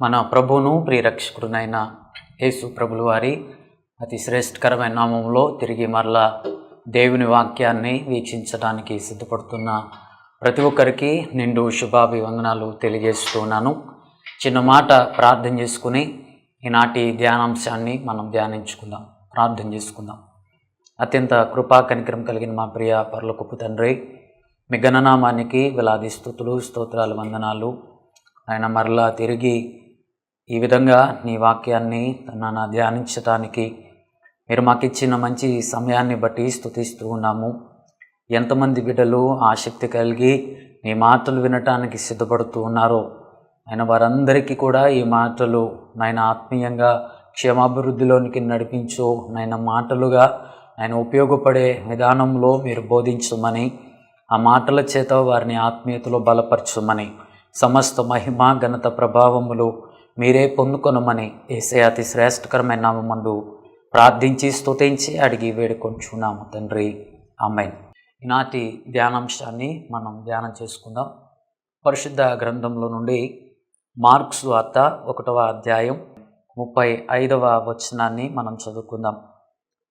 మన ప్రభువును ప్రియరక్షకుడునైన యేసు ప్రభులు వారి అతి శ్రేష్ఠకరమైన నామంలో తిరిగి మరలా దేవుని వాక్యాన్ని వీక్షించడానికి సిద్ధపడుతున్న ప్రతి ఒక్కరికి నిండు శుభాభివందనాలు తెలియజేస్తున్నాను చిన్న మాట ప్రార్థన చేసుకుని ఈనాటి ధ్యానాంశాన్ని మనం ధ్యానించుకుందాం. ప్రార్థన చేసుకుందాం. అత్యంత కృపా కనికరం కలిగిన మా ప్రియ పర్లకుప్పు తండ్రి మీ గణనామానికి వేలాది స్థుతులు స్తోత్రాలు వందనాలు. ఆయన మరలా తిరిగి ఈ విధంగా నీ వాక్యాన్ని నన్ను ధ్యానించటానికి మీరు మాకు ఇచ్చిన మంచి సమయాన్ని బట్టి స్థుతిస్తూ ఉన్నాము. ఎంతమంది బిడ్డలు ఆసక్తి కలిగి నీ మాటలు వినటానికి సిద్ధపడుతూ ఉన్నారో ఆయన వారందరికీ కూడా ఈ మాటలు నాయన ఆత్మీయంగా క్షేమాభివృద్ధిలోనికి నడిపించు నాయన మాటలుగా ఆయన ఉపయోగపడే విధానంలో మీరు బోధించమని ఆ మాటల చేత వారిని ఆత్మీయతలో బలపరచమని సమస్త మహిమ ఘనత ప్రభావములు మీరే పొందుకొనమని ఏసే అతి శ్రేష్టకరమైన నామందు ప్రార్థించి స్తుతించి అడిగి వేడుకొంచున్నాము తండ్రి. అమ్మాయి ఈనాటి ధ్యానాంశాన్ని మనం ధ్యానం చేసుకుందాం. పరిశుద్ధ గ్రంథంలో నుండి మార్క్స్ వార్త ఒకటవ అధ్యాయం ముప్పై ఐదవ వచనాన్ని మనం చదువుకుందాం.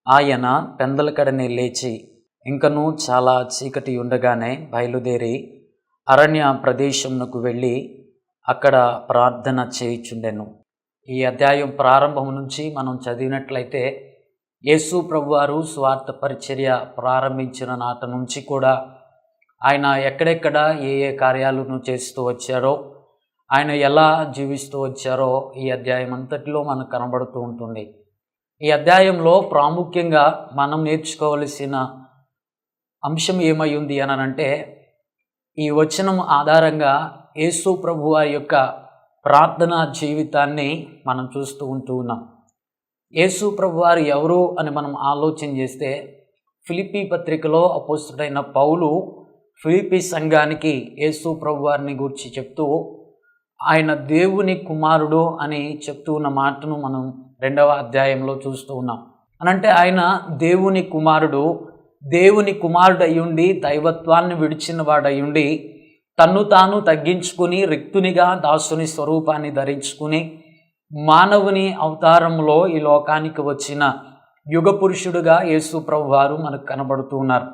ఆయన పెందలకడనే లేచి ఇంకనూ చాలా చీకటి ఉండగానే బయలుదేరి అరణ్య ప్రదేశంకు వెళ్ళి అక్కడ ప్రార్థన చేయిచుండెను. ఈ అధ్యాయం ప్రారంభం నుంచి మనం చదివినట్లయితే యేసు ప్రభువారు స్వార్థ పరిచర్య ప్రారంభించిన నాట నుంచి కూడా ఆయన ఎక్కడెక్కడ ఏ ఏ కార్యాలను చేస్తూ వచ్చారో ఆయన ఎలా జీవిస్తూ వచ్చారో ఈ అధ్యాయం అంతటిలో మనకు కనబడుతూ ఉంటుంది. ఈ అధ్యాయంలో ప్రాముఖ్యంగా మనం నేర్చుకోవలసిన అంశం ఏమై ఉంది అని అంటే ఈ వచనం ఆధారంగా యేసు ప్రభు వారి యొక్క ప్రార్థనా జీవితాన్ని మనం చూస్తూ ఉంటూ ఉన్నాం. యేసు ప్రభు వారు ఎవరు అని మనం ఆలోచన చేస్తే ఫిలిపీ పత్రికలో అపోస్తుడైన పౌలు ఫిలిపి సంఘానికి యేసు ప్రభు వారిని గురించి చెప్తూ ఆయన దేవుని కుమారుడు అని చెప్తూ ఉన్న మాటను మనం రెండవ అధ్యాయంలో చూస్తూ ఉన్నాం. అనంటే ఆయన దేవుని కుమారుడు దేవుని కుమారుడు అయ్యుండి దైవత్వాన్ని విడిచిన వాడయ్యుండి తన్ను తాను తగ్గించుకుని రిక్తునిగా దాసుని స్వరూపాన్ని ధరించుకుని మానవుని అవతారంలో ఈ లోకానికి వచ్చిన యుగ పురుషుడుగా యేసు వారు మనకు కనబడుతూ ఉన్నారు.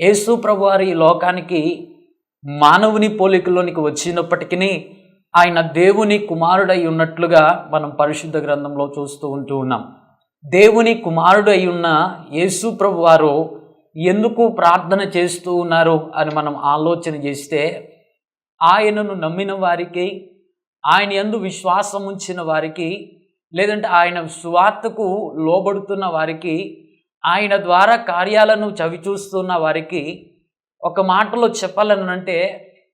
యేసు వారు ఈ లోకానికి మానవుని పోలికలోనికి వచ్చినప్పటికీ ఆయన దేవుని కుమారుడై ఉన్నట్లుగా మనం పరిశుద్ధ గ్రంథంలో చూస్తూ ఉంటూ ఉన్నాం. దేవుని కుమారుడు అయి ఉన్న యేసు వారు ఎందుకు ప్రార్థన చేస్తూ ఉన్నారు అని మనం ఆలోచన చేస్తే ఆయనను నమ్మిన వారికి ఆయన ఎందు విశ్వాసం ఉంచిన వారికి లేదంటే ఆయన స్వార్థకు లోబడుతున్న వారికి ఆయన ద్వారా కార్యాలను చవిచూస్తున్న వారికి ఒక మాటలో చెప్పాలనంటే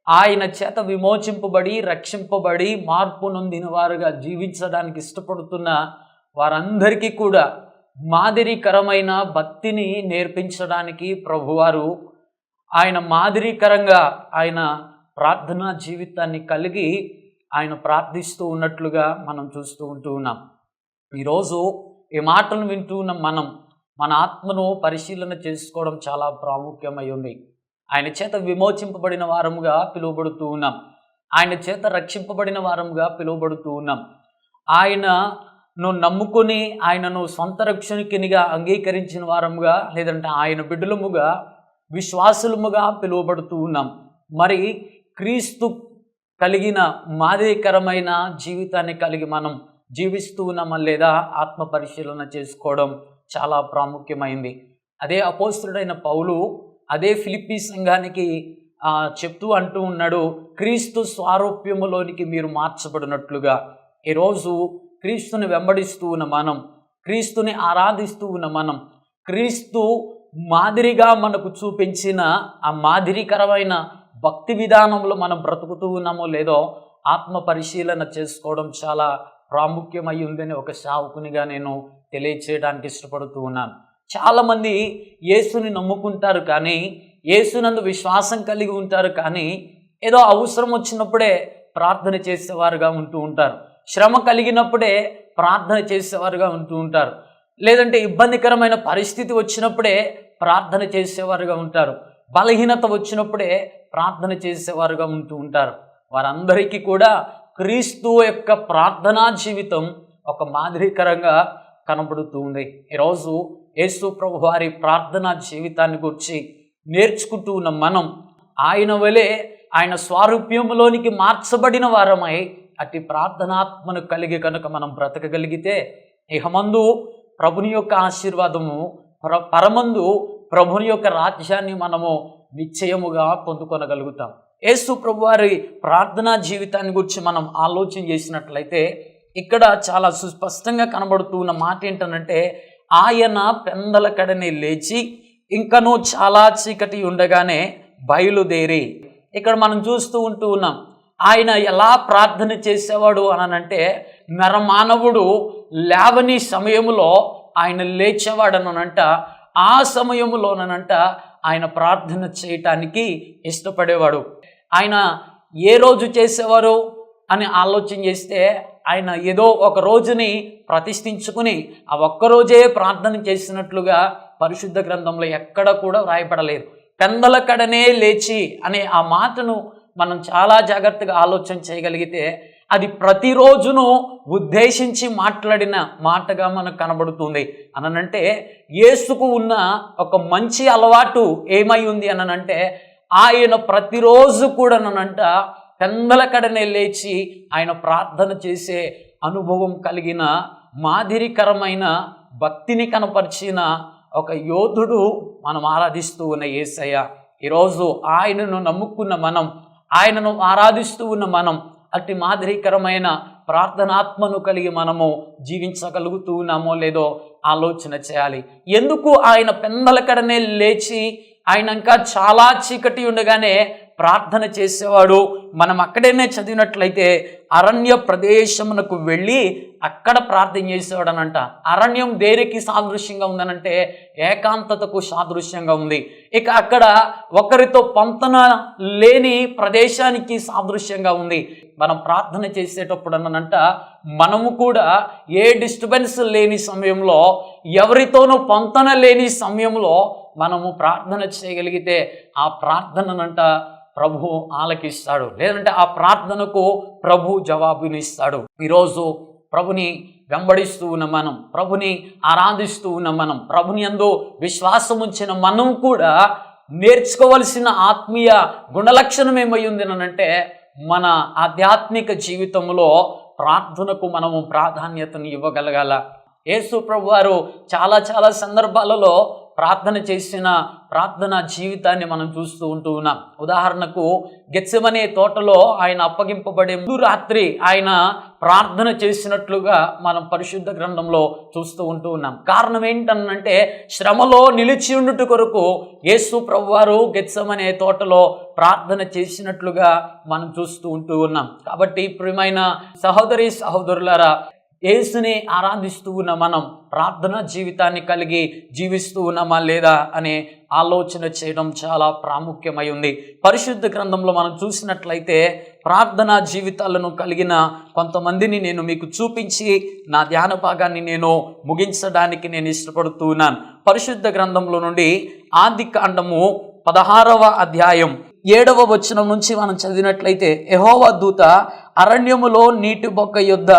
ఆయన చేత విమోచింపబడి రక్షింపబడి మార్పు నొందిన వారుగా జీవించడానికి ఇష్టపడుతున్న వారందరికీ కూడా మాదిరికరమైన భక్తిని నేర్పించడానికి ప్రభువారు ఆయన మాదిరికరంగా ఆయన ప్రార్థనా జీవితాన్ని కలిగి ఆయన ప్రార్థిస్తూ ఉన్నట్లుగా మనం చూస్తూ ఉంటూ ఉన్నాం. ఈరోజు ఈ మాటను వింటూ ఉన్న మనం మన ఆత్మను పరిశీలన చేసుకోవడం చాలా ప్రాముఖ్యమై ఉంది. ఆయన చేత విమోచింపబడిన వారముగా పిలువబడుతూ ఉన్నాం. ఆయన చేత రక్షింపబడిన వారముగా పిలువబడుతూ ఉన్నాం. ఆయన నువ్వు నమ్ముకొని ఆయనను సొంత రక్షణకినిగా అంగీకరించిన వారముగా లేదంటే ఆయన బిడ్డలముగా విశ్వాసులముగా పిలువబడుతూ ఉన్నాం. మరి క్రీస్తు కలిగిన మాదిరికరమైన జీవితాన్ని కలిగి మనం జీవిస్తూ ఉన్నామా లేదా ఆత్మ పరిశీలన చేసుకోవడం చాలా ప్రాముఖ్యమైంది. అదే అపోస్తుడైన పౌలు అదే ఫిలిప్పీ సంఘానికి చెప్తూ అంటూ ఉన్నాడు క్రీస్తు స్వారూప్యములోనికి మీరు మార్చబడినట్లుగా. ఈరోజు క్రీస్తుని వెంబడిస్తూ ఉన్న మనం క్రీస్తుని ఆరాధిస్తూ ఉన్న మనం క్రీస్తు మాదిరిగా మనకు చూపించిన ఆ మాదిరికరమైన భక్తి విధానంలో మనం బ్రతుకుతూ ఉన్నామో లేదో ఆత్మ పరిశీలన చేసుకోవడం చాలా ప్రాముఖ్యమై ఉందని ఒక సావుకునిగా నేను తెలియచేయడానికి ఇష్టపడుతూ ఉన్నాను. చాలామంది యేసుని నమ్ముకుంటారు కానీ యేసునందు విశ్వాసం కలిగి ఉంటారు కానీ ఏదో అవసరం వచ్చినప్పుడే ప్రార్థన చేసేవారుగా ఉంటూ ఉంటారు. శ్రమ కలిగినప్పుడే ప్రార్థన చేసేవారుగా ఉంటూ ఉంటారు. లేదంటే ఇబ్బందికరమైన పరిస్థితి వచ్చినప్పుడే ప్రార్థన చేసేవారుగా ఉంటారు. బలహీనత వచ్చినప్పుడే ప్రార్థన చేసేవారుగా ఉంటూ ఉంటారు. వారందరికీ కూడా క్రీస్తు యొక్క ప్రార్థనా జీవితం ఒక మాదిరికరంగా కనబడుతుంది ఈరోజు యేసు ప్రభు వారి ప్రార్థనా జీవితాన్ని గురించి నేర్చుకుంటూ ఉన్న మనం ఆయన వలె ఆయన స్వారూప్యంలోనికి మార్చబడిన వారమై అట్టి ప్రార్థనాత్మను కలిగి కనుక మనం బ్రతకగలిగితే ఇహమందు ప్రభుని యొక్క ఆశీర్వాదము పర పరమందు ప్రభుని యొక్క రాజ్యాన్ని మనము నిశ్చయముగా పొందుకొనగలుగుతాం. యేసు ప్రభువారి ప్రార్థనా జీవితాన్ని గురించి మనం ఆలోచన చేసినట్లయితే ఇక్కడ చాలా సుస్పష్టంగా కనబడుతూ ఉన్న మాట ఏంటనంటే ఆయన పెందల కడని లేచి ఇంకనూ చాలా చీకటి ఉండగానే బయలుదేరి. ఇక్కడ మనం చూస్తూ ఉంటూ ఉన్నాం ఆయన ఎలా ప్రార్థన చేసేవాడు అనంటే నరమానవుడు లేవని సమయంలో ఆయన లేచేవాడనంట ఆ సమయంలోనంట ఆయన ప్రార్థన చేయటానికి ఇష్టపడేవాడు. ఆయన ఏ రోజు చేసేవారు? అని ఆలోచన చేస్తే ఆయన ఏదో ఒక రోజుని ప్రతిష్ఠించుకుని ఆ ఒక్కరోజే ప్రార్థన చేసినట్లుగా పరిశుద్ధ గ్రంథంలో ఎక్కడ కూడా వ్రాయపడలేదు పెందల కడనే లేచి అనే ఆ మాటను మనం చాలా జాగ్రత్తగా ఆలోచన చేయగలిగితే అది ప్రతిరోజును ఉద్దేశించి మాట్లాడిన మాటగా మనకు కనబడుతుంది. అననంటే యేసుకు ఉన్న ఒక మంచి అలవాటు ఏమై ఉంది అననంటే ఆయన ప్రతిరోజు కూడా ననంట పెందల కడనే లేచి ఆయన ప్రార్థన చేసే అనుభవం కలిగిన మాదిరికరమైన భక్తిని కనపరిచిన ఒక యోధుడు మనం ఆరాధిస్తూ ఉన్న ఏసయ్య. ఈరోజు ఆయనను నమ్ముకున్న మనం ఆయనను ఆరాధిస్తూ ఉన్న మనం అట్టి మాదిరికరమైన ప్రార్థనాత్మను కలిగి మనము జీవించగలుగుతూ ఉన్నామో లేదో ఆలోచన చేయాలి. ఎందుకు ఆయన పెందల కడనే లేచి ఆయన ఇంకా చాలా చీకటి ఉండగానే ప్రార్థన చేసేవాడు? మనం అక్కడనే చదివినట్లయితే అరణ్య ప్రదేశమునకు వెళ్ళి అక్కడ ప్రార్థన చేసేవాడనంట. అరణ్యం దేనికి సాదృశ్యంగా ఉందనంటే ఏకాంతతకు సాదృశ్యంగా ఉంది. ఇక అక్కడ ఒకరితో పంతన లేని ప్రదేశానికి సాదృశ్యంగా ఉంది. మనం ప్రార్థన చేసేటప్పుడు అనంట మనము కూడా ఏ డిస్టర్బెన్స్ లేని సమయంలో ఎవరితోనూ పొంతన లేని సమయంలో మనము ప్రార్థన చేయగలిగితే ఆ ప్రార్థననంట ప్రభు ఆలకిస్తాడు. లేదంటే ఆ ప్రార్థనకు ప్రభు జవాబునిస్తాడు. ఈరోజు ప్రభుని వెంబడిస్తూ ఉన్న మనం ప్రభుని ఆరాధిస్తూ ఉన్న మనం ప్రభుని ఎందు విశ్వాసం ఉంచిన మనం కూడా నేర్చుకోవలసిన ఆత్మీయ గుణలక్షణం ఏమై ఉంది అంటే మన ఆధ్యాత్మిక జీవితంలో ప్రార్థనకు మనము ప్రాధాన్యతను ఇవ్వగలగాల. యేసు ప్రభు వారు చాలా చాలా సందర్భాలలో ప్రార్థన చేసిన ప్రార్థన జీవితాన్ని మనం చూస్తూ ఉంటూ ఉన్నాం. ఉదాహరణకు గెచ్చమనే తోటలో ఆయన అప్పగింపబడే ముందు రాత్రి ఆయన ప్రార్థన చేసినట్లుగా మనం పరిశుద్ధ గ్రంథంలో చూస్తూ ఉంటూ ఉన్నాం. కారణం ఏంటనంటే శ్రమలో నిలిచి ఉండుట కొరకు యేసు ప్రభువారు గెచ్చమనే తోటలో ప్రార్థన చేసినట్లుగా మనం చూస్తూ ఉంటూ ఉన్నాం. కాబట్టి ప్రియమైన సహోదరి సహోదరులారా యేసుని ఆరాధిస్తూ ఉన్న మనం ప్రార్థన జీవితాన్ని కలిగి జీవిస్తూ ఉన్నామా లేదా అనే ఆలోచన చేయడం చాలా ప్రాముఖ్యమై ఉంది. పరిశుద్ధ గ్రంథంలో మనం చూసినట్లయితే ప్రార్థనా జీవితాలను కలిగిన కొంతమందిని నేను మీకు చూపించి నా ధ్యాన భాగాన్ని నేను ముగించడానికి నేను ఇష్టపడుతూ ఉన్నాను. పరిశుద్ధ గ్రంథంలో నుండి ఆది కాండము పదహారవ అధ్యాయం ఏడవ వచనం నుంచి మనం చదివినట్లయితే యహోవ దూత అరణ్యములో నీటి బొక్క యొద్ద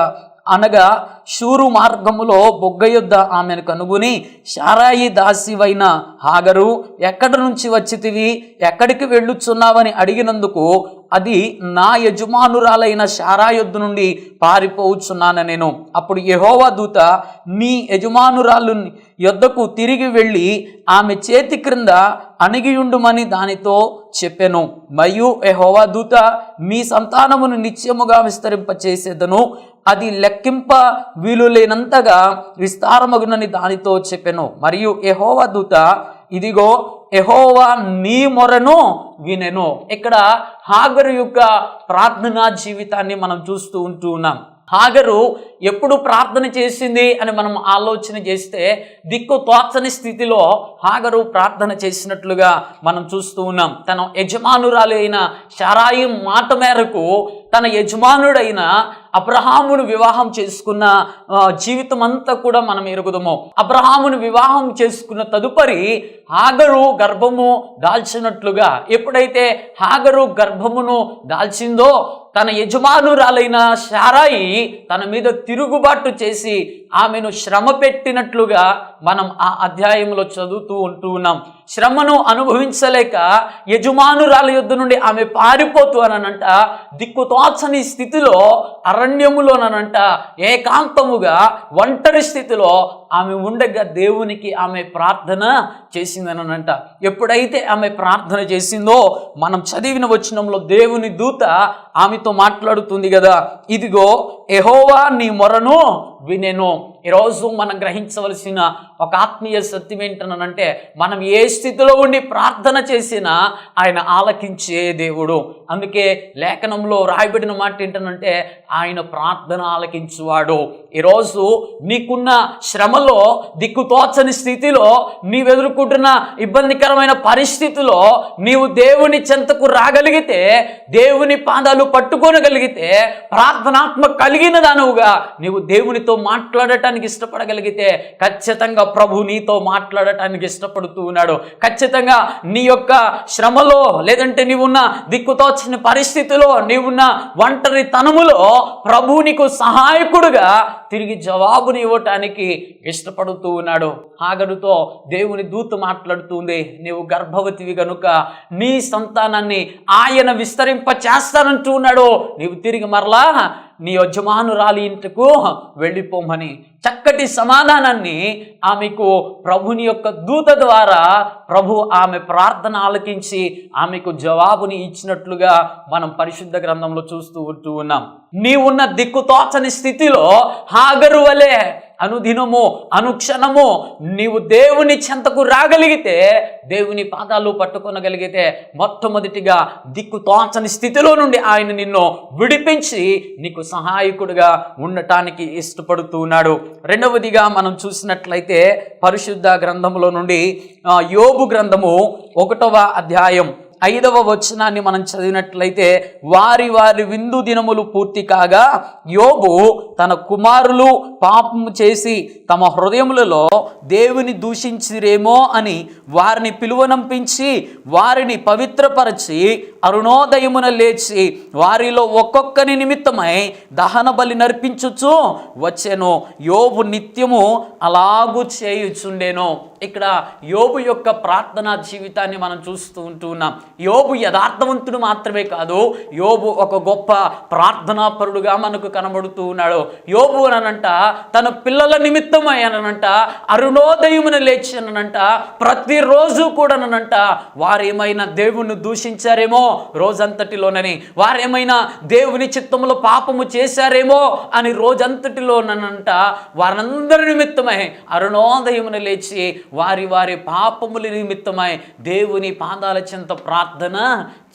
అనగా శూరు మార్గములో బొగ్గ యుద్ధ ఆమెను కనుగొని శారాయి దాసివైన హాగరు ఎక్కడి నుంచి వచ్చితివి? ఎక్కడికి వెళ్ళుచున్నావని అడిగినందుకు అది నా యజమానురాలైన శారాయుద్ధ నుండి పారిపోవచ్చున్నాను నేను. అప్పుడు యహోవా దూత మీ యజమానురాలు యొద్దకు తిరిగి వెళ్ళి ఆమె చేతి క్రింద అణిగియుండుమని దానితో చెప్పెను. మరియు యహోవా దూత మీ సంతానమును నిత్యముగా విస్తరింపచేసేదను. అది లెక్కింప వీలు లేనంతగా విస్తారమగునని దానితో చెప్పెను. మరియు యహోవా దూత ఇదిగో ఎహోవా నీ మొరను వినెను. ఇక్కడ హాగరు యొక్క ప్రార్థనా జీవితాన్ని మనం చూస్తూ ఉంటూ ఉన్నాం. హాగరు ఎప్పుడు ప్రార్థన చేసింది అని మనం ఆలోచన చేస్తే దిక్కు తోచని స్థితిలో హాగరు ప్రార్థన చేసినట్లుగా మనం చూస్తూ ఉన్నాం. తన యజమానురాలు అయిన షరాయి మాట మేరకు తన యజమానుడైన అబ్రహామును వివాహం చేసుకున్న జీవితం అంతా కూడా మనం ఎరుగుదము. అబ్రహామును వివాహం చేసుకున్న తదుపరి హాగరు గర్భము దాల్చినట్లుగా ఎప్పుడైతే హాగరు గర్భమును దాల్చిందో తన యజమానురాలైన శారాయి తన మీద తిరుగుబాటు చేసి ఆమెను శ్రమ పెట్టినట్లుగా మనం ఆ అధ్యాయంలో చదువుతూ ఉంటూ ఉన్నాం. శ్రమను అనుభవించలేక యజమానురాల యుద్ధ నుండి ఆమె పారిపోతూ అనంట దిక్కుతోచని స్థితిలో అర అరణ్యములోననంట ఏకాంతముగా ఒంటరి స్థితిలో ఆమె ఉండగా దేవునికి ఆమె ప్రార్థన చేసిందనంట. ఎప్పుడైతే ఆమె ప్రార్థన చేసిందో మనం చదివిన వచనంలో దేవుని దూత ఆమెతో మాట్లాడుతుంది కదా. ఇదిగో ఎహోవా నీ మొరను వినెను. ఈరోజు మనం గ్రహించవలసిన ఒక ఆత్మీయ సత్యం ఏంటనంటే మనం ఏ స్థితిలో ఉండి ప్రార్థన చేసినా ఆయన ఆలకించే దేవుడు. అందుకే లేఖనంలో రాయబడిన మాట ఏంటనంటే ఆయన ప్రార్థన ఆలకించువాడు. ఈరోజు నీకున్న శ్రమల దిక్కుతోచని స్థితిలో నీవు ఎదుర్కొంటున్న ఇబ్బందికరమైన పరిస్థితిలో నీవు దేవుని చెంతకు రాగలిగితే దేవుని పాదాలు పట్టుకోనగలిగితే ప్రార్థనాత్మ కలిగిన దానవుగా నీవు దేవునితో మాట్లాడటానికి ఇష్టపడగలిగితే ఖచ్చితంగా ప్రభు నీతో మాట్లాడటానికి ఇష్టపడుతూ ఉన్నాడు. ఖచ్చితంగా నీ యొక్క శ్రమలో లేదంటే నీవున్న దిక్కుతోచని పరిస్థితిలో నీవున్న ఒంటరి తనములో ప్రభు నీకు సహాయకుడుగా తిరిగి జవాబుని ఇవ్వటానికి ఇష్టపడుతూ ఉన్నాడు. హాగరుతో దేవుని దూత మాట్లాడుతుంది నీవు గర్భవతివి గనుక నీ సంతానాన్ని ఆయన విస్తరింప చేస్తానంటూ ఉన్నాడు. నీవు తిరిగి మరలా నీ యజమానురాలి ఇంటికు వెళ్ళిపోమని చక్కటి సమాధానాన్ని ఆమెకు ప్రభుని యొక్క దూత ద్వారా ప్రభు ఆమె ప్రార్థన ఆలకించి ఆమెకు జవాబుని ఇచ్చినట్లుగా మనం పరిశుద్ధ గ్రంథంలో చూస్తూ ఉంటూ ఉన్నాం. నీవున్న దిక్కుతోచని స్థితిలో హాగరు వలె అనుదినము అనుక్షణము నీవు దేవుని చెంతకు రాగలిగితే దేవుని పాదాలు పట్టుకొనగలిగితే మొట్టమొదటిగా దిక్కు తోచని స్థితిలో నుండి ఆయన నిన్ను విడిపించి నీకు సహాయకుడిగా ఉండటానికి ఇష్టపడుతున్నాడు రెండవదిగా మనం చూసినట్లయితే పరిశుద్ధ గ్రంథములో నుండి ఆ, యోబు గ్రంథము ఒకటవ అధ్యాయం ఐదవ వచనాన్ని మనం చదివినట్లయితే వారి వారి విందు దినములు పూర్తి కాగా యోబు తన కుమారులు పాపము చేసి తమ హృదయములలో దేవుని దూషించిరేమో అని వారిని పిలువనంపించి వారిని పవిత్రపరచి అరుణోదయమున లేచి వారిలో ఒక్కొక్కని నిమిత్తమై దహన బలి నర్పించుచు వచ్చెను. యోబు నిత్యము అలాగు చేయుచుండెను. ఇక్కడ యోబు యొక్క ప్రార్థనా జీవితాన్ని మనం చూస్తూ ఉంటూ ఉన్నాం యోబు యథార్థవంతుడు మాత్రమే కాదు యోబు ఒక గొప్ప ప్రార్థనాపరుడుగా మనకు కనబడుతూ ఉన్నాడు. యోబు అనంట తన పిల్లల నిమిత్తమై అనంట అరుణోదయమున లేచి అనంట ప్రతిరోజు కూడా అనంట వారేమైనా దేవుణ్ణి దూషించారేమో? రోజంతటిలోనని. వారేమైనా దేవుని చిత్తంలో పాపము చేశారేమో అని రోజంతటిలోనంట వారందరి నిమిత్తమై అరుణోదయమున లేచి వారి వారి పాపముల నిమిత్తమై దేవుని పాదాల చింత ప్రార్థన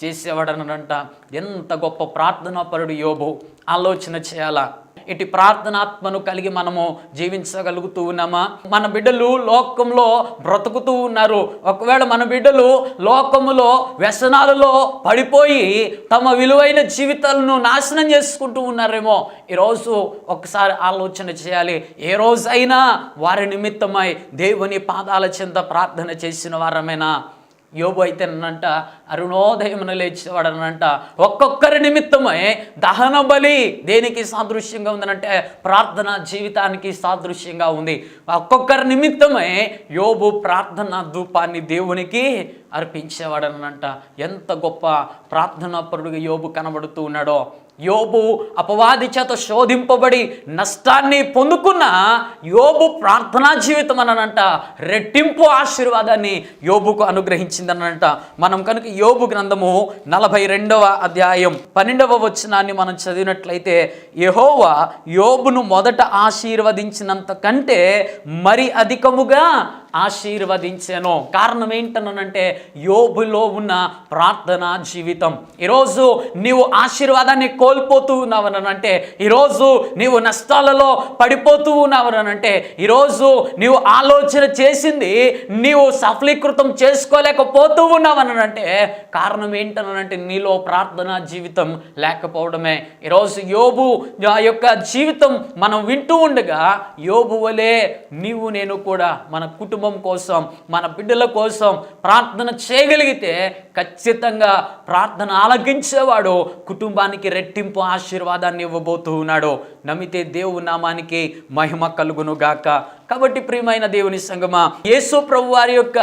చేసేవాడనంట ఎంత గొప్ప ప్రార్థనా పరుడు యోబు. ఆలోచన చేయాలా? ఇటు ప్రార్థనాత్మను కలిగి మనము జీవించగలుగుతూ ఉన్నామా? మన బిడ్డలు లోకంలో బ్రతుకుతూ ఉన్నారు. ఒకవేళ మన బిడ్డలు లోకములో వ్యసనాలలో పడిపోయి తమ విలువైన జీవితాలను నాశనం చేసుకుంటూ ఉన్నారేమో ఈరోజు ఒకసారి ఆలోచన చేయాలి. ఏ రోజైనా వారి నిమిత్తమై దేవుని పాదాల చెంత ప్రార్థన చేసిన వారమేనా? యోబు అయితే అనంట అరుణోదయమున లేచేవాడనంట ఒక్కొక్కరి నిమిత్తమే దహన బలి దేనికి సాదృశ్యంగా ఉందనంటే ప్రార్థన జీవితానికి సాదృశ్యంగా ఉంది. ఒక్కొక్కరి నిమిత్తమే యోబు ప్రార్థన ధూపాన్ని దేవునికి అర్పించేవాడనంట. ఎంత గొప్ప ప్రార్థనాపరుడుగా యోబు కనబడుతూ ఉన్నాడో. యోబు అపవాది చేత శోధింపబడి నష్టాన్ని పొందుకున్న యోబు ప్రార్థనా జీవితం అనంట రెట్టింపు ఆశీర్వాదాన్ని యోబుకు అనుగ్రహించిందనంట మనం కనుక యోబు గ్రంథము నలభై రెండవ అధ్యాయం పన్నెండవ వచనాన్ని మనం చదివినట్లయితే యహోవా యోబును మొదట ఆశీర్వదించినంత కంటే మరి అధికముగా ఆశీర్వదించాను. కారణం ఏంటనంటే యోబులో ఉన్న ప్రార్థన జీవితం. ఈరోజు నీవు ఆశీర్వాదాన్ని కోల్పోతూ ఉన్నావనంటే ఈరోజు నీవు నష్టాలలో పడిపోతూ ఉన్నావనంటే ఈరోజు నీవు ఆలోచన చేసింది నీవు సఫలీకృతం చేసుకోలేకపోతూ ఉన్నావనంటే కారణం ఏంటనంటే నీలో ప్రార్థన జీవితం లేకపోవడమే. ఈరోజు యోబు ఆ యొక్క జీవితం మనం వింటూ ఉండగా యోబు వలె నీవు నేను కూడా మన కుటుంబం కుటుంబం కోసం మన బిడ్డల కోసం ప్రార్థన చేయగలిగితే ఖచ్చితంగా ప్రార్థన ఆలకించేవాడు కుటుంబానికి రెట్టింపు ఆశీర్వాదాన్ని ఇవ్వబోతూ ఉన్నాడు. నమ్మితే దేవు నామానికి మహిమ కలుగును గాక. కాబట్టి ప్రియమైన దేవుని సంగమా యేసు ప్రభు వారి యొక్క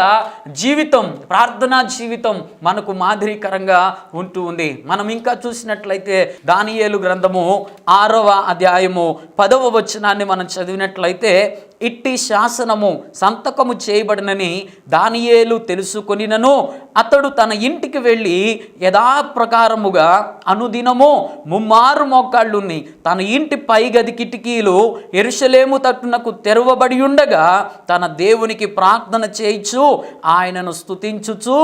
జీవితం ప్రార్థనా జీవితం మనకు మాదిరికరంగా ఉంటూ ఉంది. మనం ఇంకా చూసినట్లయితే దానియేలు గ్రంథము ఆరవ అధ్యాయము పదవ వచనాన్ని మనం చదివినట్లయితే ఇట్టి శాసనము సంతకము చేయబడినని దానియేలు తెలుసుకొనినను అతడు తన ఇంటికి వెళ్ళి యథాప్రకారముగా అనుదినము ముమ్మారు మోకాళ్ళుని తన ఇంటి పై గది కిటికీలు ఎరుషలేము తట్టునకు తెరవబడి ఉండగా తన దేవునికి ప్రార్థన చేయించు ఆయనను స్తుతించుచు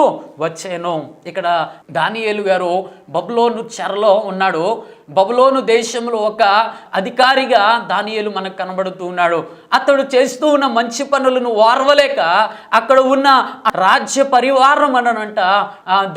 వచ్చాను. ఇక్కడ దానియేలు గారు బబ్లోను చెరలో ఉన్నాడు. బబులోను దేశంలో ఒక అధికారిగా దానియలు మనకు కనబడుతూ ఉన్నాడు. అతడు చేస్తూ ఉన్న మంచి పనులను ఓర్వలేక అక్కడ ఉన్న రాజ్య పరివారం అనంట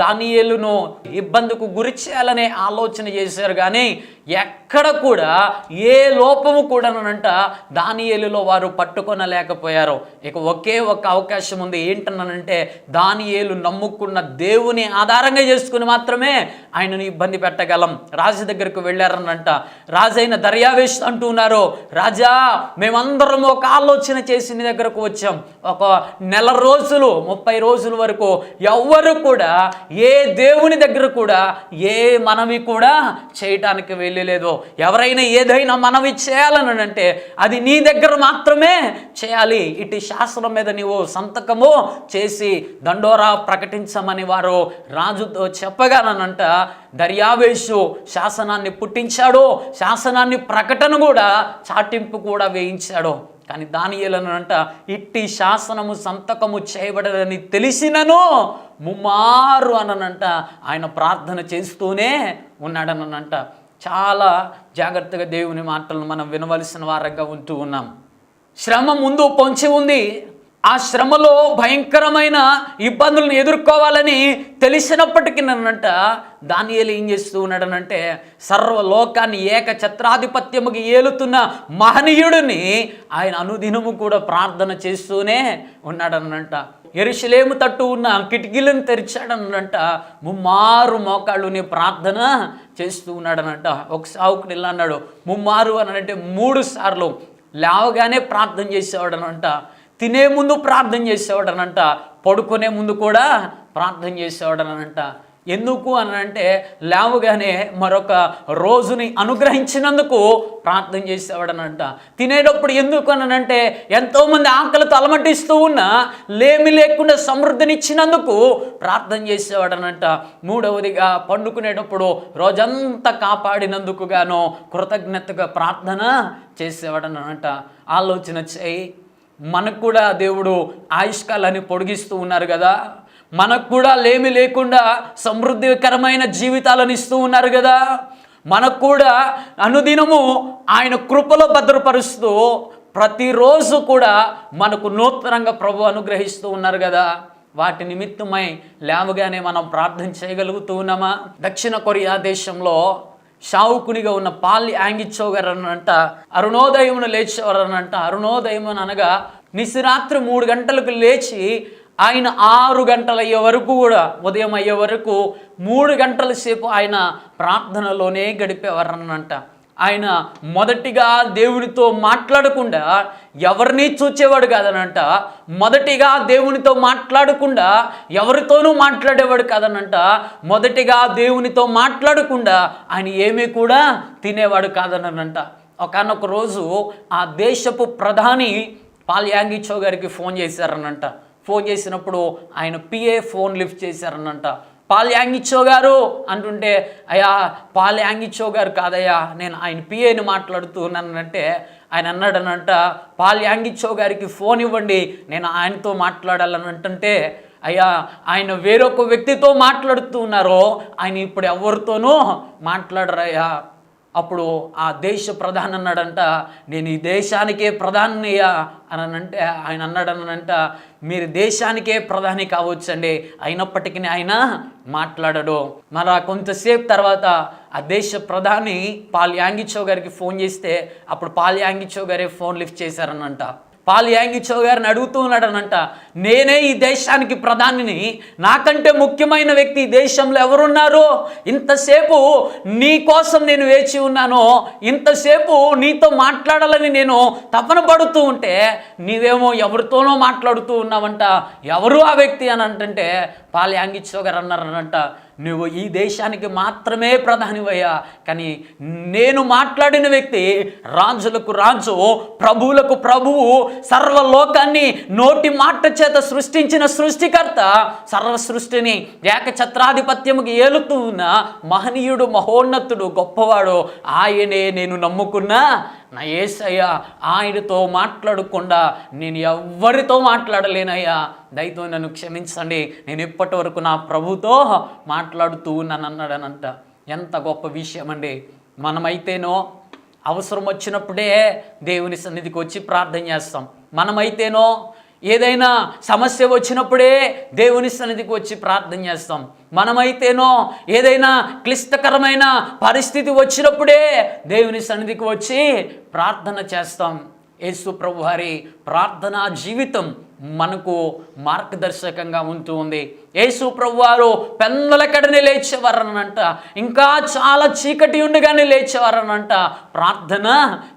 దానియలును దానియేలును ఇబ్బందికి గురి చేయాలనే ఆలోచన చేశారు. కానీ ఎక్కడ కూడా ఏ లోపము కూడానంట దానియేలులో వారు పట్టుకొనలేకపోయారు. ఇక ఒకే ఒక అవకాశం ఉంది. ఏంటనంటే దానియేలు నమ్ముకున్న దేవుని ఆధారంగా చేసుకుని మాత్రమే ఆయనను ఇబ్బంది పెట్టగలం. రాజు దగ్గరకు వెళ్ళారనంట. రాజైన దర్యావేష్ అంటున్నారు రాజా మేమందరం ఒక ఆలోచన చేసి నీ దగ్గరకు వచ్చాం. ఒక నెల రోజులు ముప్పై రోజుల వరకు ఎవ్వరు కూడా ఏ దేవుని దగ్గర కూడా ఏ మనవి కూడా చేయటానికి వెళ్ళలేదు. ఎవరైనా ఏదైనా మనవి చేయాలని అంటే అది నీ దగ్గర మాత్రమే చేయాలి. ఇటు శాస్త్రం మీద నీవు సంతకము చేసి దండోరా ప్రకటించమని వారు రాజుతో చెప్పగానంట దర్యావేషు శాసనాన్ని పుట్టించాడు శాసనాన్ని ప్రకటన కూడా చాటింపు కూడా వేయించాడు. కానీ దానియేలనంట ఇట్టి శాసనము సంతకము చేయబడదని తెలిసినను ముమ్మారు అననంట. ఆయన ప్రార్థన చేస్తూనే ఉన్నాడనంట చాలా జాగ్రత్తగా దేవుని మాటలను మనం వినవలసిన వారంగా ఉంటూ ఉన్నాం. శ్రమ ముందు పొంచి ఉంది. ఆ శ్రమలో భయంకరమైన ఇబ్బందులను ఎదుర్కోవాలని తెలిసినప్పటికీ నన్నంట దానియలు ఏం చేస్తూ ఉన్నాడనంటే సర్వలోకాన్ని ఏక ఛత్రాధిపత్యముకి ఏలుతున్న మహనీయుడిని ఆయన అనుదినము కూడా ప్రార్థన చేస్తూనే ఉన్నాడనంట. ఎరుషలేము తట్టు ఉన్న కిటికీలను తెరిచాడనంట. ముమ్మారు మోకాళ్ళుని ప్రార్థన చేస్తూ ఉన్నాడనంట. ఒక సావుకుడు ఇలా అన్నాడు ముమ్మారు అని అంటే మూడు సార్లు లేవగానే ప్రార్థన చేసేవాడనంట. తినే ముందు ప్రార్థన చేసేవాడనంట పడుకునే ముందు కూడా ప్రార్థన చేసేవాడనంట. ఎందుకు అని అంటే లేవగానే మరొక రోజుని అనుగ్రహించినందుకు ప్రార్థన చేసేవాడనంట. తినేటప్పుడు ఎందుకు అనంటే ఎంతోమంది ఆకలితో అలమటిస్తూ ఉన్నా లేమి లేకుండా సమృద్ధినిచ్చినందుకు ప్రార్థన చేసేవాడనంట. మూడవదిగా పండుకునేటప్పుడు రోజంతా కాపాడినందుకు గాను కృతజ్ఞతగా ప్రార్థన చేసేవాడనంట. ఆలోచన చేయి. మనకు కూడా దేవుడు ఆయుష్కాలని పొడిగిస్తూ ఉన్నారు కదా. మనకు కూడా లేమి లేకుండా సమృద్ధికరమైన జీవితాలను ఇస్తూ ఉన్నారు కదా. మనకు కూడా అనుదినము ఆయన కృపలో భద్రపరుస్తూ ప్రతిరోజు కూడా మనకు నూతనంగా ప్రభు అనుగ్రహిస్తూ ఉన్నారు కదా. వాటి నిమిత్తమై లేవగానే మనం ప్రార్థన చేయగలుగుతూ ఉన్నామా? దక్షిణ కొరియా దేశంలో షావుకునిగా ఉన్న పాలి యాంగిచ్చో అరుణోదయమును లేచేవారనంట. అరుణోదయమును అనగా నిశిరాత్రి మూడు గంటలకు లేచి ఆయన ఆరు గంటల అయ్యే వరకు కూడా ఉదయం అయ్యే వరకు మూడు గంటల సేపు ఆయన ప్రార్థనలోనే గడిపేవారనంట. ఆయన మొదటిగా దేవునితో మాట్లాడకుండా ఎవరిని చూచేవాడు కాదనంట. మొదటిగా దేవునితో మాట్లాడకుండా ఎవరితోనూ మాట్లాడేవాడు కాదనంట. మొదటిగా దేవునితో మాట్లాడకుండా ఆయన ఏమీ కూడా తినేవాడు కాదనంట. ఒకనొక రోజు ఆ దేశపు ప్రధాని పాల్ యాంగిచో గారికి ఫోన్ చేశారనంట. ఫోన్ చేసినప్పుడు ఆయన పిఏ ఫోన్ లిఫ్ట్ చేశారనంట. పాల్ యాంగిచ్చో గారు అంటుంటే అయ్యా పాల్ యాంగిచ్చో గారు కాదయ్యా నేను ఆయన పిఏని మాట్లాడుతున్నానంటే ఆయన అన్నాడనంట పాల్ యాంగిచ్చో గారికి ఫోన్ ఇవ్వండి నేను ఆయనతో మాట్లాడాలని అంటుంటే అయ్యా ఆయన వేరొక వ్యక్తితో మాట్లాడుతూ ఉన్నారో ఆయన ఇప్పుడు ఎవరితోనూ మాట్లాడరయ్యా. అప్పుడు ఆ దేశ ప్రధాని అన్నాడంట నేను ఈ దేశానికే ప్రధానియా అని అంటే ఆయన అన్నాడనంట మీరు దేశానికే ప్రధాని కావచ్చండి. అయినప్పటికీ ఆయన మాట్లాడడు. మరి కొంతసేపు తర్వాత ఆ దేశ ప్రధాని పాల్ యాంగిచో గారికి ఫోన్ చేస్తే అప్పుడు పాల్ యాంగిచో గారే ఫోన్ లిఫ్ట్ చేశారనంట. పాల్ యాంగిచో గారిని అడుగుతూ ఉన్నాడనంట నేనే ఈ దేశానికి ప్రధానిని. నాకంటే ముఖ్యమైన వ్యక్తి ఈ దేశంలో ఎవరున్నారు? ఇంతసేపు నీ కోసం నేను వేచి ఉన్నాను. ఇంతసేపు నీతో మాట్లాడాలని నేను తపన పడుతూ ఉంటే నీవేమో ఎవరితోనో మాట్లాడుతూ ఉన్నావంట. ఎవరు ఆ వ్యక్తి అని అంటే పాల్ యాంగిచో గారు అన్నారనంట నువ్వు ఈ దేశానికి మాత్రమే ప్రధానివయ్యా. కానీ నేను మాట్లాడిన వ్యక్తి రాజులకు రాజు ప్రభువులకు ప్రభువు సర్వలోకాన్ని నోటి మాట చేత సృష్టించిన సృష్టికర్త సర్వ సృష్టిని ఏకఛత్రాధిపత్యముకి ఏలుతూ ఉన్న మహనీయుడు మహోన్నతుడు గొప్పవాడు ఆయనే నేను నమ్ముకున్నా. నా ఏసయ్యా ఆయనతో మాట్లాడకుండా నేను ఎవరితో మాట్లాడలేనయ్యా. దయతో నన్ను క్షమించండి. నేను ఇప్పటి వరకు నా ప్రభుతో మాట్లాడుతూ ఉన్నాను అన్నాడనంట. ఎంత గొప్ప విషయం అండి మనమైతేనో అవసరం వచ్చినప్పుడే దేవుని సన్నిధికి వచ్చి ప్రార్థన చేస్తాం. మనమైతేనో ఏదైనా సమస్య వచ్చినప్పుడే దేవుని సన్నిధికి వచ్చి ప్రార్థన చేస్తాం. మనమైతేనో ఏదైనా క్లిష్టకరమైన పరిస్థితి వచ్చినప్పుడే దేవుని సన్నిధికి వచ్చి ప్రార్థన చేస్తాం. యేసు ప్రభు వారి ప్రార్థనా జీవితం మనకు మార్గదర్శకంగా ఉంటూ ఉంది. యేసు ప్రభువారు వారు పెందలకడనే లేచేవారనంట ఇంకా చాలా చీకటి ఉండగానే లేచేవారనంట ప్రార్థన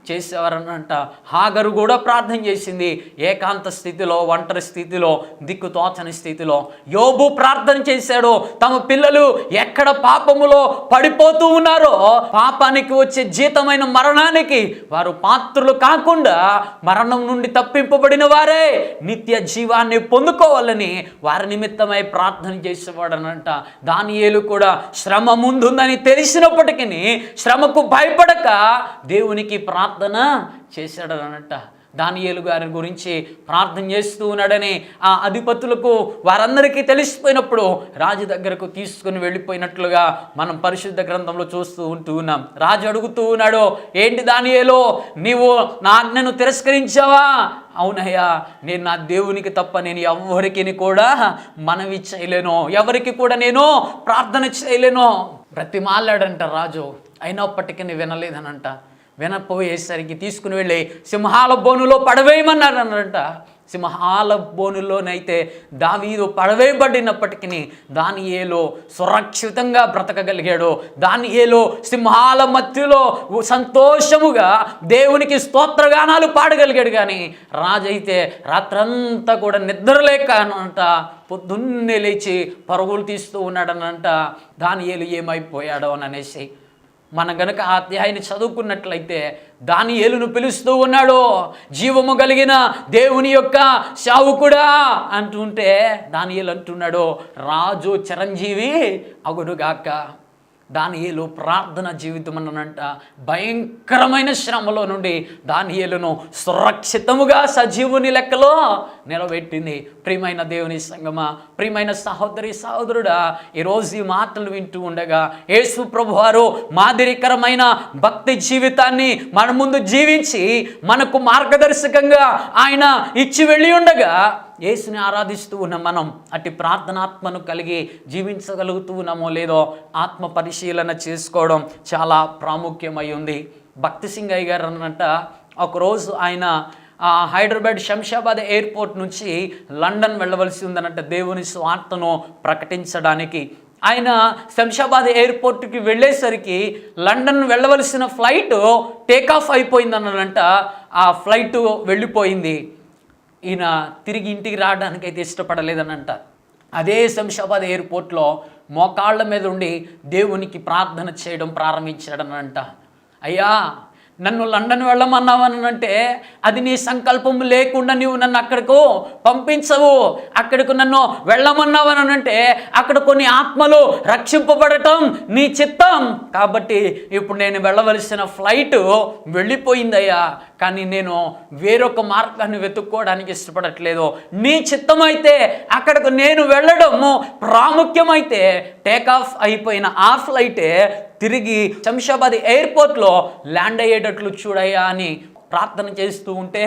చేసేవారనంట. హాగరు కూడా ప్రార్థన చేసింది ఏకాంత స్థితిలో ఒంటరి స్థితిలో దిక్కు తోచని స్థితిలో. యోబు ప్రార్థన చేశాడు తమ పిల్లలు ఎక్కడ పాపములో పడిపోతూ ఉన్నారో పాపానికి వచ్చే జీతమైన మరణానికి వారు పాత్రులు కాకుండా మరణం నుండి తప్పింపబడిన వారే నిత్య జీవాన్ని పొందుకోవాలని వారి నిమిత్తమై ప్రార్థన ప్రార్థన చేసేవాడనంట. దానియేలు కూడా శ్రమ ముందుందని తెలిసినప్పటికీ శ్రమకు భయపడక దేవునికి ప్రార్థన చేశాడనంట. దానియేలు గారి గురించి ప్రార్థన చేస్తూ ఉన్నాడని ఆ అధిపతులకు వారందరికీ తెలిసిపోయినప్పుడు రాజు దగ్గరకు తీసుకుని వెళ్ళిపోయినట్లుగా మనం పరిశుద్ధ గ్రంథంలో చూస్తూ ఉంటూ ఉన్నాం. రాజు అడుగుతూ ఉన్నాడు ఏంటి దానియేలో? నీవు నా ఆజ్ఞను తిరస్కరించావా? అవునయ్యా నేను నా దేవునికి తప్ప నేను ఎవరికి కూడా మనవి చేయలేను. ఎవరికి కూడా నేను ప్రార్థన చేయలేను. బ్రతిమాలాడంట రాజు అయినప్పటికీ వినలేదనంట. వినపోయేసరికి తీసుకుని వెళ్ళి సింహాల బోనులో పడవేయమన్నారు అన్నారంట. సింహాల బోనులోనైతే దావీదు పడవేయబడినప్పటికీ దాని ఏలో సురక్షితంగా బ్రతకగలిగాడు. దాని ఏలో సింహాల మధ్యలో సంతోషముగా దేవునికి స్తోత్రగానాలు పాడగలిగాడు కానీ రాజైతే రాత్రంతా కూడా నిద్రలేక అనంట పొద్దున్నే లేచి పరుగులు తీస్తూ ఉన్నాడనంట. దాని ఏలు ఏమైపోయాడో అని అనేసి మనం గనక ఆ అధ్యాయాన్ని చదువుకున్నట్లయితే దాని ఏలును పిలుస్తూ ఉన్నాడు జీవము కలిగిన దేవుని యొక్క కూడా అంటుంటే దాని ఏలు అంటున్నాడు రాజు చిరంజీవి అగుడుగాక దానియేలు ప్రార్థన జీవితం అనంట భయంకరమైన శ్రమలో నుండి దానియేలును సురక్షితముగా సజీవుని లెక్కలో నిలబెట్టింది. ప్రియమైన దేవుని సంగమ ప్రియమైన సహోదరి సహోదరుడా ఈరోజు ఈ మాటలు వింటూ ఉండగా యేసు ప్రభు వారు మాదిరికరమైన భక్తి జీవితాన్ని మన ముందు జీవించి మనకు మార్గదర్శకంగా ఆయన ఇచ్చి వెళ్ళి ఉండగా యేసుని ఆరాధిస్తూ ఉన్న మనం అట్టి ప్రార్థనాత్మను కలిగి జీవించగలుగుతూ ఉన్నామో లేదో ఆత్మ పరిశీలన చేసుకోవడం చాలా ప్రాముఖ్యమై ఉంది భక్తి సింగ్ అయ్య గారు అన్నట ఒకరోజు ఆయన హైదరాబాద్ శంషాబాద్ ఎయిర్పోర్ట్ నుంచి లండన్ వెళ్ళవలసి ఉందన్నట్ట దేవుని స్వార్థను ప్రకటించడానికి. ఆయన శంషాబాద్ ఎయిర్పోర్ట్కి వెళ్ళేసరికి లండన్ వెళ్ళవలసిన ఫ్లైట్ టేకాఫ్ అయిపోయిందన్నదంట ఆ ఫ్లైట్ వెళ్ళిపోయింది. ఈయన తిరిగి ఇంటికి రావడానికి అయితే ఇష్టపడలేదనంట. అదే శంషాబాద్ ఎయిర్పోర్ట్లో మోకాళ్ళ మీద ఉండి దేవునికి ప్రార్థన చేయడం ప్రారంభించాడనంట. అయ్యా నన్ను లండన్ వెళ్ళమన్నావని అంటే అది నీ సంకల్పం లేకుండా నీవు నన్ను అక్కడకు పంపించవు. అక్కడికి నన్ను వెళ్ళమన్నావని అంటే అక్కడ కొన్ని ఆత్మలు రక్షింపబడటం నీ చిత్తం. కాబట్టి ఇప్పుడు నేను వెళ్ళవలసిన ఫ్లైట్ వెళ్ళిపోయిందయ్యా. కానీ నేను వేరొక మార్గాన్ని వెతుక్కోవడానికి ఇష్టపడట్లేదు. నీ చిత్తం అయితే అక్కడకు నేను వెళ్ళడము ప్రాముఖ్యమైతే ఆఫ్ అయిపోయిన ఆ ఫ్లైటే తిరిగి శంషాబాద్ ఎయిర్పోర్ట్లో ల్యాండ్ అయ్యేటట్లు చూడయ్యా అని ప్రార్థన చేస్తూ ఉంటే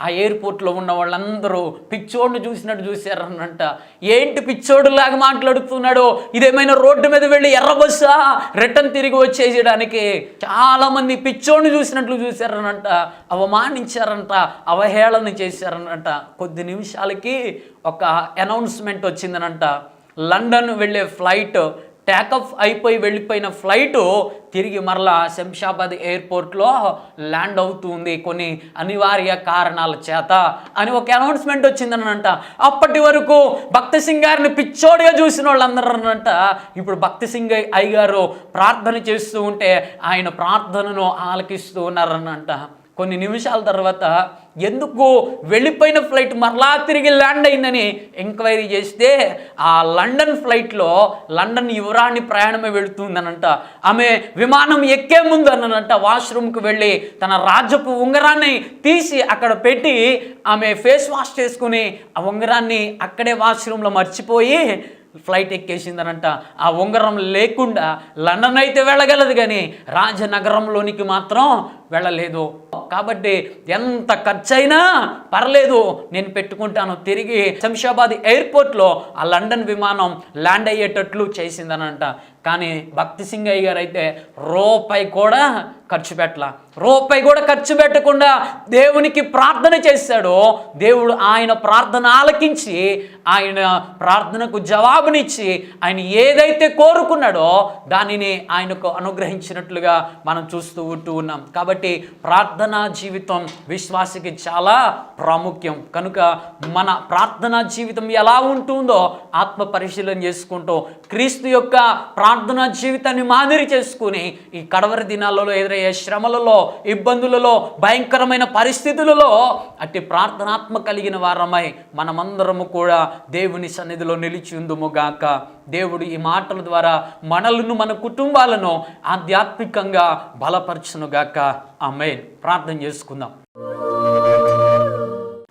ఆ ఎయిర్పోర్ట్లో ఉన్న వాళ్ళందరూ పిచ్చోడిని చూసినట్టు చూశారనంట. ఏంటి పిచ్చోడులాగా మాట్లాడుతున్నాడు? ఇదేమైనా రోడ్డు మీద వెళ్ళి ఎర్రబస్సా రిటర్న్ తిరిగి వచ్చేయడానికి చాలామంది పిచ్చోడిని చూసినట్లు చూశారనంట. అవమానించారంట అవహేళన చేశారనంట. కొద్ది నిమిషాలకి ఒక అనౌన్స్మెంట్ వచ్చిందనంట. లండన్ వెళ్ళే ఫ్లైట్ టేకఫ్ అయిపోయి వెళ్ళిపోయిన ఫ్లైటు తిరిగి మరలా శంషాబాద్ ఎయిర్పోర్ట్లో ల్యాండ్ అవుతుంది కొన్ని అనివార్య కారణాల చేత అని ఒక అనౌన్స్మెంట్ వచ్చిందనంట. అప్పటి వరకు భక్తి సింగ్ గారిని పిచ్చోడిగా చూసిన వాళ్ళందరనంట. ఇప్పుడు భక్తి సింగ్ అయ్యగారు ప్రార్థన చేస్తూ ఉంటే ఆయన ప్రార్థనను ఆలకిస్తూ ఉన్నారనంట. కొన్ని నిమిషాల తర్వాత ఎందుకు వెళ్ళిపోయిన ఫ్లైట్ మరలా తిరిగి ల్యాండ్ అయిందని ఎంక్వైరీ చేస్తే ఆ లండన్ ఫ్లైట్లో లండన్ యువరాణి ప్రయాణమే వెళుతుందనంట. ఆమె విమానం ఎక్కే ముందు అనంట వాష్రూమ్కి వెళ్ళి తన రాజపు ఉంగరాన్ని తీసి అక్కడ పెట్టి ఆమె ఫేస్ వాష్ చేసుకుని ఆ ఉంగరాన్ని అక్కడే వాష్రూమ్లో మర్చిపోయి ఫ్లైట్ ఎక్కేసిందనంట. ఆ ఉంగరం లేకుండా లండన్ అయితే వెళ్ళగలదు కానీ రాజనగరంలోనికి మాత్రం వెళ్ళలేదు. కాబట్టి ఎంత ఖర్చైనా పర్లేదు. నేను పెట్టుకుంటాను. తిరిగి శంషాబాద్ ఎయిర్పోర్ట్లో ఆ లండన్ విమానం ల్యాండ్ అయ్యేటట్లు చేసిందనంట. కానీ భక్తి సింగయ్య గారు అయితే రూపాయి కూడా ఖర్చు పెట్టల. రూపాయి కూడా ఖర్చు పెట్టకుండా దేవునికి ప్రార్థన చేశాడు. దేవుడు ఆయన ప్రార్థన ఆలకించి ఆయన ప్రార్థనకు జవాబునిచ్చి ఆయన ఏదైతే కోరుకున్నాడో దానిని ఆయనకు అనుగ్రహించినట్లుగా మనం చూస్తూ ఉంటూ ఉన్నాం. కాబట్టి ప్రార్థనా జీవితం విశ్వాసికి చాలా ప్రాముఖ్యం. కనుక మన ప్రార్థనా జీవితం ఎలా ఉంటుందో ఆత్మ పరిశీలన చేసుకుంటూ క్రీస్తు యొక్క ప్రార్థనా జీవితాన్ని మాదిరి చేసుకుని ఈ కడవరి దినాలలో ఎదురయ్యే శ్రమలలో ఇబ్బందులలో భయంకరమైన పరిస్థితులలో అట్టి ప్రార్థనాత్మ కలిగిన వారమై మనమందరము కూడా దేవుని సన్నిధిలో నిలిచి ఉందుముగాక దేవుడు ఈ మాటల ద్వారా మనలను మన కుటుంబాలను ఆధ్యాత్మికంగా బలపరచునుగాక. ఆమెన్. ప్రార్థన చేసుకుందాం.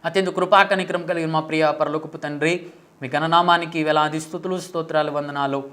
అత్యంత కృపాకనికరం కలిగిన మా ప్రియ పరలోకపు తండ్రి మీ గణనామానికి వేలాది స్థుతులు స్తోత్రాలు వందనాలు.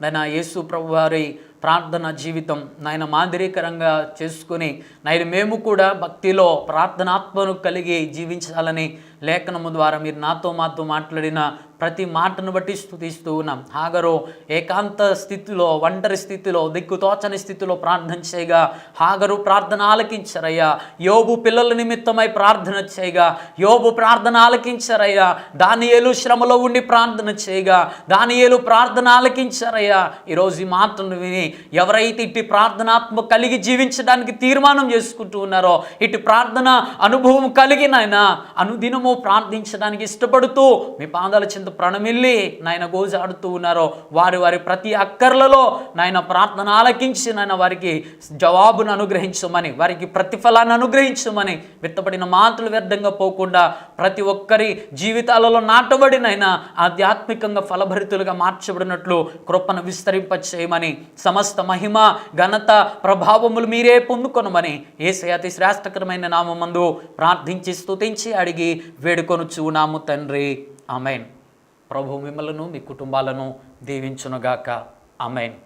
నాయన యేసు ప్రభు వారి ప్రార్థన జీవితం నాయన మాదిరికరంగా చేసుకుని నాయన మేము కూడా భక్తిలో ప్రార్థనాత్మను కలిగి జీవించాలని లేఖనము ద్వారా మీరు నాతో మాతో మాట్లాడిన ప్రతి మాటను బట్టి స్థుతిస్తూ ఉన్నాం. హాగరు ఏకాంత స్థితిలో ఒంటరి స్థితిలో దిక్కుతోచని స్థితిలో ప్రార్థన చేయగా హాగరు ప్రార్థన ఆలకించరయ్యా. యోబు పిల్లల నిమిత్తమై ప్రార్థన చేయగా యోబు ప్రార్థన ఆలకించరయ్యా. దానియేలు శ్రమలో ఉండి ప్రార్థన చేయగా దానియేలు ప్రార్థన ఆలకించారయ్యా. ఈరోజు ఈ మాటను విని ఎవరైతే ఇటు ప్రార్థనాత్మ కలిగి జీవించడానికి తీర్మానం చేసుకుంటూ ఉన్నారో ఇటు ప్రార్థన అనుభవం కలిగిన ఆయన అనుదినము ప్రార్థించడానికి ఇష్టపడుతూ మీ పాదాల చింత ప్రణమిల్లి నాయన గోజాడుతూ ఉన్నారో వారి వారి ప్రతి అక్కర్లలో నాయన ప్రార్థన ఆలకించి నాయన వారికి జవాబును అనుగ్రహించమని వారికి ప్రతిఫలాన్ని అనుగ్రహించమని విత్తబడిన మాటలు వ్యర్థంగా పోకుండా ప్రతి ఒక్కరి జీవితాలలో నాటబడినైనా ఆధ్యాత్మికంగా ఫలభరితులుగా మార్చబడినట్లు కృపను విస్తరింప చేయమని సమస్త మహిమ ఘనత ప్రభావములు మీరే పొందుకొనమని ఏసయాతి శ్రేష్టకరమైన నామందు ప్రార్థించి స్తుతించి అడిగి వేడుకొనుచు నాము తండ్రి. అమెన్ ప్రభు మిమ్మలను మీ కుటుంబాలను దీవించునుగాక. అమెన్